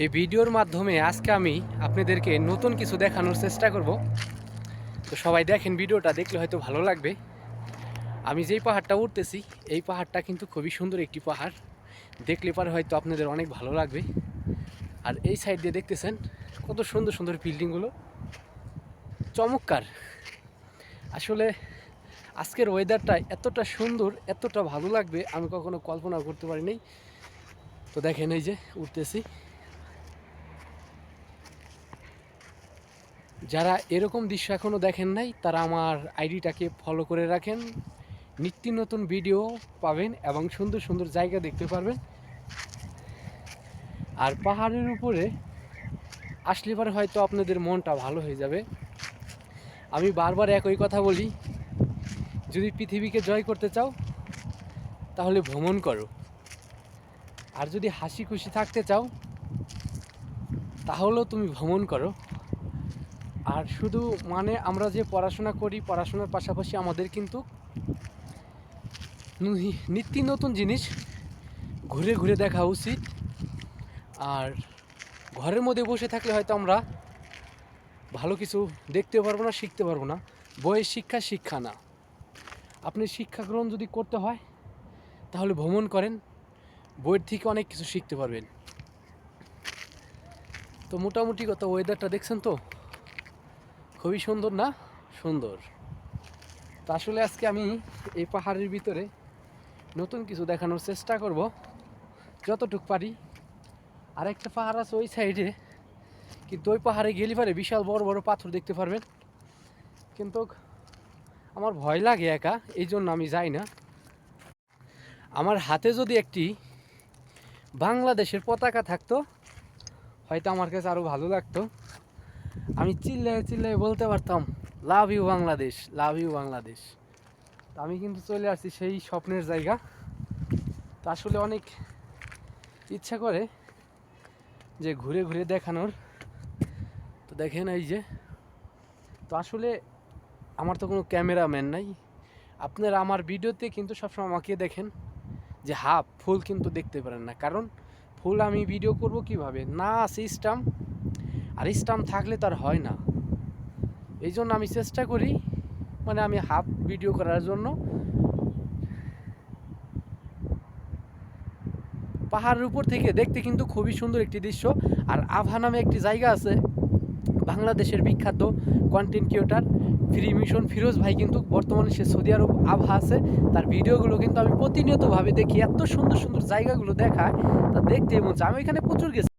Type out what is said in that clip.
এই ভিডিওর মাধ্যমে আজকে আমি আপনাদেরকে নতুন কিছু দেখানোর চেষ্টা করব। তো সবাই দেখেন ভিডিওটা, দেখলে হয়তো ভালো লাগবে। আমি যেই পাহাড়টা উঠতেছি এই পাহাড়টা কিন্তু খুবই সুন্দর একটি পাহাড়। দেখলে পরে হয়তো আপনাদের অনেক ভালো লাগবে। আর এই সাইড দিয়ে দেখতেছেন কত সুন্দর সুন্দর বিল্ডিংগুলো চমৎকার। আসলে আজকের ওয়েদারটা এতটা সুন্দর, এতটা ভালো লাগবে, আমি কখনো কল্পনা করতে পারিনি। তো দেখেন এই যে উঠতেছি যারা এরকম দৃশ্য এখনও দেখেন নাই, তারা আমার আইডিটাকে ফলো করে রাখেন। নিত্য নতুন ভিডিও পাবেন এবং সুন্দর সুন্দর জায়গা দেখতে পারবেন। আর পাহাড়ের উপরে আসলে পরে হয়তো আপনাদের মনটা ভালো হয়ে যাবে। আমি বারবার একই কথা বলি, যদি পৃথিবীকে জয় করতে চাও, তাহলে ভ্রমণ করো। আর যদি হাসি খুশি থাকতে চাও, তাহলেও তুমি ভ্রমণ করো। আর শুধু মানে আমরা যে পড়াশোনা করি, পড়াশোনার পাশাপাশি আমাদের কিন্তু নিত্য নতুন জিনিস ঘুরে ঘুরে দেখা উচিত। আর ঘরের মধ্যে বসে থাকলে হয়তো আমরা ভালো কিছু দেখতে পারব না, শিখতে পারব না। বইয়ের শিক্ষা শিক্ষা না। আপনি শিক্ষা গ্রহণ যদি করতে হয়, তাহলে ভ্রমণ করেন, বইয়ের থেকে অনেক কিছু শিখতে পারবেন। তো মোটামুটি কত ওয়েদারটা দেখছেন তো? খুবই সুন্দর না? সুন্দর। তো আসলে আজকে আমি এই পাহাড়ের ভিতরে নতুন কিছু দেখানোর চেষ্টা করব। যতটুক পারি। আর একটা পাহাড় আছে ওই সাইডে। কিন্তু ওই পাহাড়ে গেলে পারে বিশাল বড় বড় পাথর দেখতে পারবেন। কিন্তু আমার ভয় লাগে একা, এই জন্য আমি যাই না। আমার হাতে যদি একটি বাংলাদেশের পতাকা থাকতো, হয়তো আমার কাছে আরও ভালো লাগতো। আমি চিল্লায় চিল্লায় বলতে পারতাম love you Bangladesh love you Bangladesh তো আমি কিন্তু চলে আসছি সেই স্বপ্নের জায়গা। তো আসলে অনেক ইচ্ছা করে যে ঘুরে ঘুরে দেখানোর। তো দেখেন এই যে, তো আসলে আমার তো কোনো ক্যামেরাম্যান নাই। আপনারা আমার ভিডিওতে কিন্তু সবসময় আমাকে দেখেন যে হাফ ফুল কিন্তু দেখতে পারেন না। কারণ ফুল আমি ভিডিও করব কীভাবে? না আছে স্টাম্প আর স্টাম্প থাকলে তার হয় না। এই জন্য আমি চেষ্টা করি মানে আমি হাফ ভিডিও করার জন্য। পাহাড়ের উপর থেকে দেখতে কিন্তু খুবই সুন্দর একটি দৃশ্য। আর আভা নামে একটি জায়গা আছে, বাংলাদেশের বিখ্যাত content creator free mission Firoz ভাই কিন্তু বর্তমানে সে সৌদি আরব আভা আছে। তার ভিডিওগুলো কিন্তু আমি প্রতিনিয়তভাবে দেখি। এত সুন্দর সুন্দর জায়গাগুলো দেখায়, তা দেখতে চায়। আমি এখানে প্রচুর গেছি।